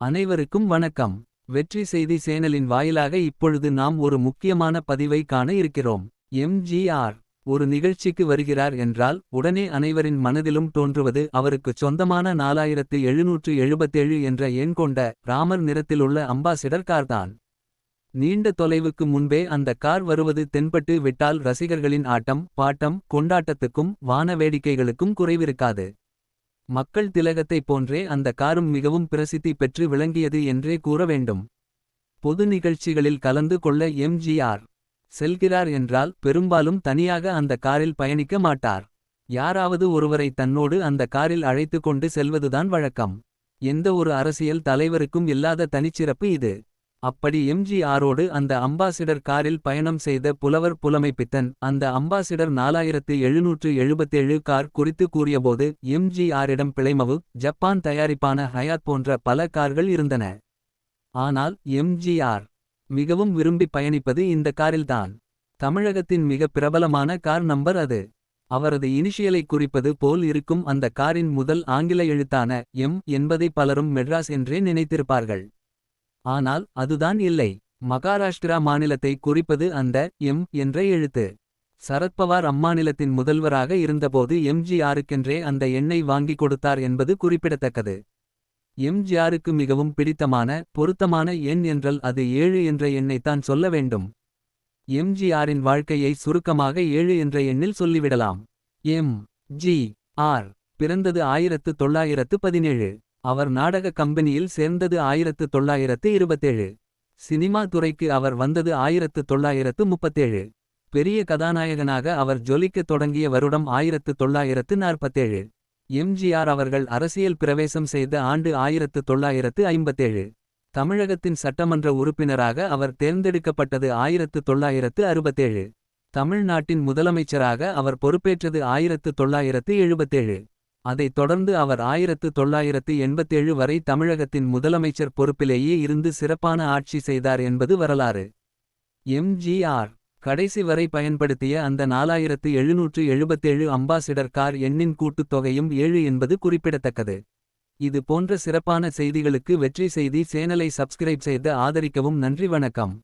அனைவருக்கும் வணக்கம். வெற்றி செய்தி சேனலின் வாயிலாக இப்பொழுது நாம் ஒரு முக்கியமான பதிவை காண இருக்கிறோம். எம்ஜிஆர் ஒரு நிகழ்ச்சிக்கு வருகிறார் என்றால் உடனே அனைவரின் மனதிலும் தோன்றுவது அவருக்கு சொந்தமான நாலாயிரத்து எழுநூற்று எழுபத்தேழு என்ற எண் கொண்ட ராமர் நிறத்திலுள்ள அம்பாசிடர் கார்தான். நீண்ட தொலைவுக்கு முன்பே அந்த கார் வருவது தென்பட்டு விட்டால் ரசிகர்களின் ஆட்டம் பாட்டம் கொண்டாட்டத்துக்கும் வான வேடிக்கைகளுக்கும் குறைவிருக்காது. மக்கள் திலகத்தைப் போன்றே அந்த காரும் மிகவும் பிரசித்தி பெற்று விளங்கியது என்றே கூற வேண்டும். பொது நிகழ்ச்சிகளில் கலந்து கொள்ள எம்ஜிஆர் செல்கிறார் என்றால் பெரும்பாலும் தனியாக அந்த காரில் பயணிக்க மாட்டார். யாராவது ஒருவரை தன்னோடு அந்த காரில் அழைத்து கொண்டு செல்வதுதான் வழக்கம். எந்த ஒரு அரசியல் தலைவருக்கும் இல்லாத தனிச்சிறப்பு இது. அப்படி எம்ஜிஆரோடு அந்த அம்பாசிடர் காரில் பயணம் செய்த புலவர் புலமைப்பித்தன் அந்த அம்பாசிடர் நாலாயிரத்து எழுநூற்று எழுபத்தேழு கார் குறித்து கூறியபோது எம்ஜிஆரிடம் பிழைமவு ஜப்பான் தயாரிப்பான ஹயாத் போன்ற பல கார்கள் இருந்தன. ஆனால் எம்ஜிஆர் மிகவும் விரும்பி பயணிப்பது இந்த காரில்தான். தமிழகத்தின் மிக பிரபலமான கார் நம்பர் அது. அவரது இனிஷியலை குறிப்பது போல் இருக்கும் அந்த காரின் முதல் ஆங்கில எழுத்தான எம் என்பதை பலரும் மெட்ராஸ் என்றே நினைத்திருப்பார்கள். ஆனால் அதுதான் இல்லை. மகாராஷ்டிரா மாநிலத்தை குறிப்பது அந்த எம் என்ற எழுத்து. சரத்பவார் அம்மாநிலத்தின் முதல்வராக இருந்தபோது எம்ஜிஆருக்கென்றே அந்த எண்ணை வாங்கிக் கொடுத்தார் என்பது குறிப்பிடத்தக்கது. எம்ஜிஆருக்கு மிகவும் பிடித்தமான பொருத்தமான எண் என்றால் அது ஏழு என்ற எண்ணைத்தான் சொல்ல வேண்டும். எம்ஜிஆரின் வாழ்க்கையை சுருக்கமாக ஏழு என்ற எண்ணில் சொல்லிவிடலாம். எம் ஜி ஆர் பிறந்தது ஆயிரத்து தொள்ளாயிரத்து பதினேழு. அவர் நாடக கம்பெனியில் சேர்ந்தது ஆயிரத்து தொள்ளாயிரத்து இருபத்தேழு. சினிமா துறைக்கு அவர் வந்தது ஆயிரத்து தொள்ளாயிரத்து முப்பத்தேழு. பெரிய கதாநாயகனாக அவர் ஜொலிக்கத் தொடங்கிய வருடம் ஆயிரத்து தொள்ளாயிரத்து நாற்பத்தேழு. எம்ஜிஆர் அவர்கள் அரசியல் பிரவேசம் செய்த ஆண்டு ஆயிரத்து தொள்ளாயிரத்து ஐம்பத்தேழு. தமிழகத்தின் சட்டமன்ற உறுப்பினராக அவர் தேர்ந்தெடுக்கப்பட்டது ஆயிரத்து தொள்ளாயிரத்து அறுபத்தேழு. தமிழ்நாட்டின் முதலமைச்சராக அவர் பொறுப்பேற்றது ஆயிரத்து தொள்ளாயிரத்து எழுபத்தேழு. அதைத் தொடர்ந்து அவர் ஆயிரத்து தொள்ளாயிரத்து எண்பத்தேழு வரை தமிழகத்தின் முதலமைச்சர் பொறுப்பிலேயே இருந்து சிறப்பான ஆட்சி செய்தார் என்பது வரலாறு. எம்ஜிஆர் கடைசி வரை பயன்படுத்திய அந்த நாலாயிரத்து எழுநூற்று எழுபத்தேழு அம்பாசிடர் கார் எண்ணின் கூட்டுத்தொகையும் ஏழு என்பது குறிப்பிடத்தக்கது. இது போன்ற சிறப்பான செய்திகளுக்கு வெற்றி செய்தி சேனலை சப்ஸ்கிரைப் செய்து ஆதரிக்கவும் நன்றி வணக்கம்.